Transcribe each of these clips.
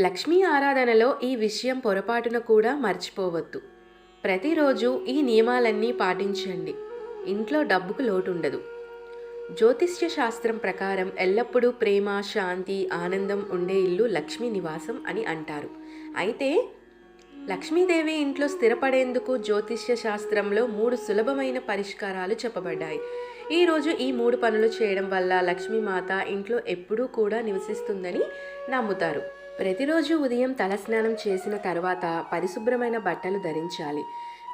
లక్ష్మీ ఆరాధనలో ఈ విషయం పొరపాటున కూడా మర్చిపోవద్దు. ప్రతిరోజు ఈ నియమాలన్నీ పాటించండి. ఇంట్లో డబ్బుకు లోటుండదు. జ్యోతిష్య శాస్త్రం ప్రకారం ఎల్లప్పుడూ ప్రేమ శాంతి ఆనందం ఉండే ఇల్లు లక్ష్మీ నివాసం అని అంటారు. అయితే లక్ష్మీదేవి ఇంట్లో స్థిరపడేందుకు జ్యోతిష్య శాస్త్రంలో మూడు సులభమైన పరిష్కారాలు చెప్పబడ్డాయి. ఈరోజు ఈ మూడు పనులు చేయడం వల్ల లక్ష్మీమాత ఇంట్లో ఎప్పుడూ కూడా నివసిస్తుందని నమ్ముతారు. ప్రతిరోజు ఉదయం తలస్నానం చేసిన తర్వాత పరిశుభ్రమైన బట్టలు ధరించాలి.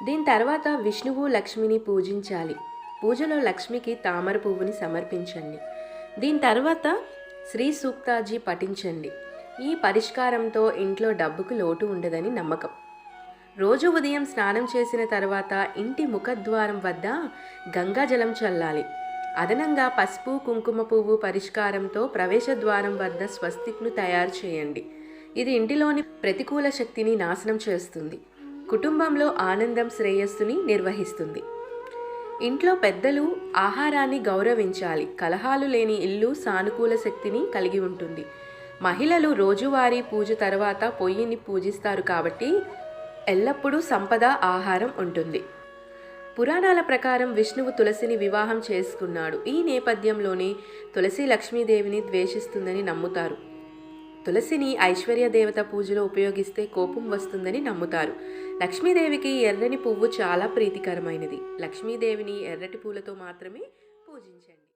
దీని తర్వాత విష్ణువు లక్ష్మిని పూజించాలి. పూజలో లక్ష్మికి తామర పువ్వుని సమర్పించండి. దీని తర్వాత శ్రీ సూక్తాజీ పఠించండి. ఈ పరిష్కారంతో ఇంట్లో డబ్బుకు లోటు ఉండదని నమ్మకం. రోజు ఉదయం స్నానం చేసిన తర్వాత ఇంటి ముఖద్వారం వద్ద గంగాజలం చల్లాలి. అదనంగా పసుపు కుంకుమ పువ్వు పరిష్కారంతో ప్రవేశ ద్వారం వద్ద స్వస్తిక్ను తయారు చేయండి. ఇది ఇంటిలోని ప్రతికూల శక్తిని నాశనం చేస్తుంది. కుటుంబంలో ఆనందం శ్రేయస్సుని నిర్వహిస్తుంది. ఇంట్లో పెద్దలు ఆహారాన్ని గౌరవించాలి. కలహాలు లేని ఇల్లు సానుకూల శక్తిని కలిగి ఉంటుంది. మహిళలు రోజువారీ పూజ తర్వాత పొయ్యిని పూజిస్తారు కాబట్టి ఎల్లప్పుడూ సంపద ఆహారం ఉంటుంది. పురాణాల ప్రకారం విష్ణువు తులసిని వివాహం చేసుకున్నాడు. ఈ నేపథ్యంలోనే తులసి లక్ష్మీదేవిని ద్వేషిస్తుందని నమ్ముతారు. తులసిని ఐశ్వర్య దేవత పూజలో ఉపయోగిస్తే కోపం వస్తుందని నమ్ముతారు. లక్ష్మీదేవికి ఎర్రని పువ్వు చాలా ప్రీతికరమైనది. లక్ష్మీదేవిని ఎర్రటి పూలతో మాత్రమే పూజించండి.